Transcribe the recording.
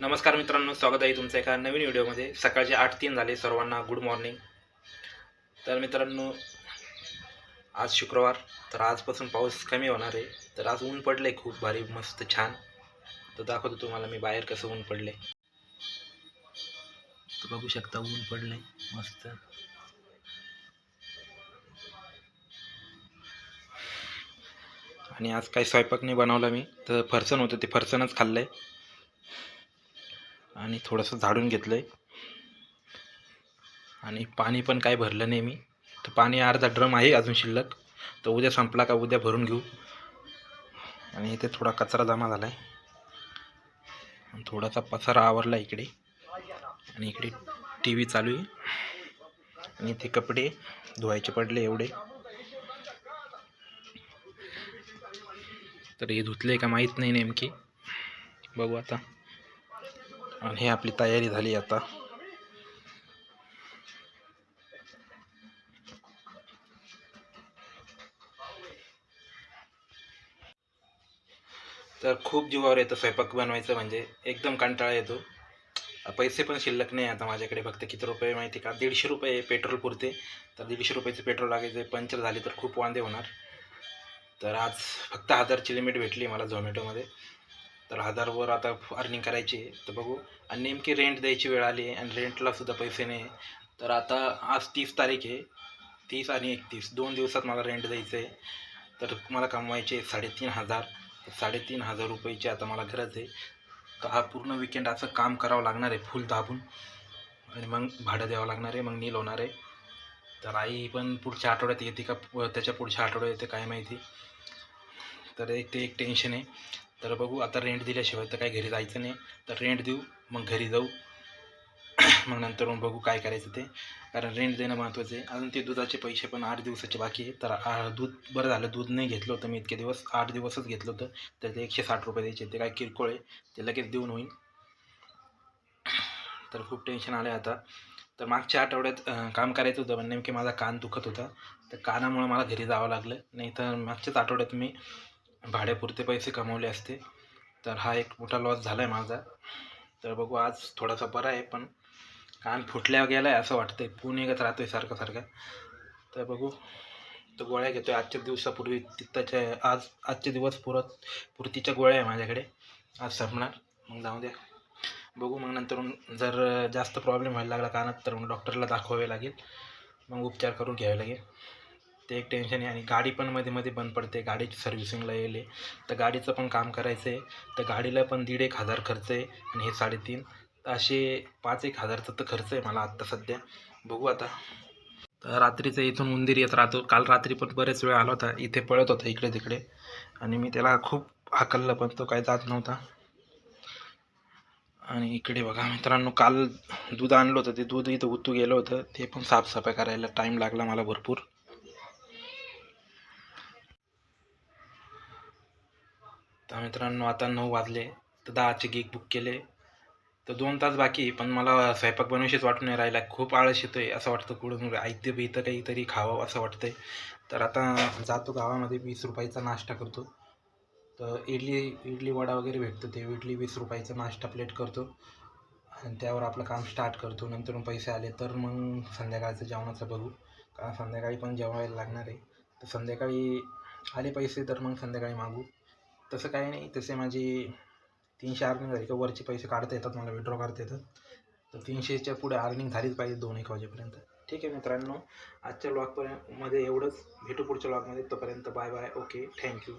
नमस्कार मित्रांनो स्वागत आहे तुमचं एका नवीन व्हिडिओमध्ये. सकाळचे आठ तीन झाले सर्वांना गुड मॉर्निंग तर मित्रांनो आज शुक्रवार तर आजपासून पाऊस कमी होणार आहे. तर आज ऊन पडलं आहे खूप भारी मस्त छान. तर दाखवतो तुम्हाला मी बाहेर कसं ऊन पडलं आहे तर बघू शकता ऊन पडलं आहे मस्त. आणि आज काही स्वयंपाक नाही बनवला मी तर फरसन होतं ते फरसनच खाल्लं आहे आणि थोडंसं झाडून घेतलं आहे आणि पाणी पण काय भरलं नाही मी. तर पाणी अर्धा ड्रम आहे अजून शिल्लक. तर उद्या संपला का उद्या भरून घेऊ. आणि इथे थोडा कचरा जमा झाला आहे थोडासा पसारा आवरला इकडे. आणि इकडे टी व्ही चालू आहे. आणि इथे कपडे धुवायचे पडले एवढे. तर हे धुतले का माहीत नाही नेमकी. बघू आता. आणि हे आपली तयारी झाली आता. तर खूप जीवावर येतं स्वयंपाक बनवायचं म्हणजे. एकदम कंटाळा येतो. पैसे पण शिल्लक नाही आता माझ्याकडे फक्त किती रुपये माहिती का? दीडशे रुपये पेट्रोल पुरते. तर दीडशे रुपयाचे पेट्रोल लागायचे पंक्चर झाले तर खूप वांदे होणार. तर आज फक्त हजारची लिमिट भेटली मला झोमॅटोमध्ये. तर हजारवर आता अर्निंग करायची आहे. तर बघू. आणि नेमकी रेंट द्यायची वेळ आली आहे आणि रेंटला सुद्धा पैसे नाही तर आता आज तीस तारीख आहे. तीस आणि एकतीस. दोन दिवसात मला रेंट द्यायचं आहे. तर मला कमवायचे साडेतीन हजार. साडेतीन हजार रुपयाची आता मला गरज आहे. तर हा पूर्ण विकेंड असं काम करावं लागणार आहे. फुल दाबून. आणि मग भाडं द्यावं लागणार आहे. मग नील होणार आहे. तर आई पण पुढच्या आठवड्यात येते का? त्याच्या पुढच्या आठवड्यात येते काय माहिती. तर एक ते एक टेन्शन आहे. तर बघू आता रेंट दिल्याशिवाय तर काही घरी जायचं नाही. तर रेंट देऊ मग घरी जाऊ. मग नंतर मग बघू काय करायचं ते. कारण रेंट देणं महत्त्वाचं आहे. अजून ते दुधाचे पैसे पण आठ दिवसाचे बाकी आहे तर आ- दूध बरं झालं दूध नाही घेतलं होतं मी इतके दिवस. आठ दिवसच घेतलं होतं. तर ते एकशे साठ रुपये द्यायचे ते काय किरकोळ आहे. ते लगेच देऊन होईल तर खूप टेन्शन आलं आहे आता. तर मागच्या आठवड्यात काम करायचं होतं पण नेमके माझा कान दुखत होता. तर कानामुळं मला घरी जावं लागलं. नाही तर मागच्याच आठवड्यात मी भाड्यापुरते पैसे कमवले असते. तर हा एक मोठा लॉस झाला आहे माझा. तर बघू आज थोडासा बरा आहे पण कान फुटल्या गेला आहे असं वाटतं आहे पूर्ण एकच राहतो आहे सारखं सारखं. तर बघू. तो गोळ्या घेतो आहे आजच्या दिवसापूर्वी. तिथंच्या आज आजचे दिवस पुरत पुरतीच्या गोळ्या आहे माझ्याकडे. आज संपणार. मग जाऊ द्या. बघू मग नंतर जर जास्त प्रॉब्लेम व्हायला लागला कानात तर मग डॉक्टरला दाखवावे लागेल. मग उपचार करून घ्यावे लागेल. ते एक टेन्शन आहे. आणि गाडी पण मध्ये मध्ये बंद पडते. गाडीची सर्व्हिसिंगला येईल. तर गाडीचं पण काम करायचं आहे. तर गाडीला पण दीड एक हजार खर्च आहे. आणि हे साडेतीन. तर असे पाच एक हजारचा तर खर्च आहे मला आत्ता सध्या. बघू आता. तर रात्रीचं इथून उंदीर येत राहतो. काल रात्री पण बरेच वेळ आला होता. इथे पळत होता इकडे तिकडे. आणि मी त्याला खूप हाकललं पण तो काही जात नव्हता. आणि इकडे बघा मित्रांनो काल दूध आणलं होतं. ते दूध इथं उतू गेलं होतं. ते पण साफसफाई करायला टाईम लागला मला भरपूर. तर मित्रांनो आता नऊ वाजले. तर दहाचे गीक बुक केले. तर दोन तास बाकी पण मला स्वयंपाक बनवशीच वाटून नाही राहिला. खूप आळस येतोय असं वाटतं कुठून ऐकते इथं काहीतरी खावं असं वाटतंय. तर आता जातो गावामध्ये वीस रुपयाचा नाश्ता करतो. तर इडली इडली वडा वगैरे भेटतो ते इडली वीस रुपयाचा नाश्ता प्लेट करतो. आणि त्यावर आपलं काम स्टार्ट करतो. नंतर पैसे आले तर मग संध्याकाळचं जेवणाचं बघू. कारण संध्याकाळी पण जेवायला लागणार आहे. तर संध्याकाळी आले पैसे तर मग संध्याकाळी मागू. तसं काही नाही. तसे माझी तीनशे अर्निंग झाली का वरचे पैसे काढता येतात मला विड्रॉ करता येतात. तर तीनशेच्या पुढे अर्निंग झालीच पाहिजे दोन एक वाजेपर्यंत. ठीक आहे मित्रांनो आजच्या ब्लॉगपर्यंत मध्ये एवढंच. भेटू पुढच्या ब्लॉगमध्ये तोपर्यंत बाय बाय ओके थँक्यू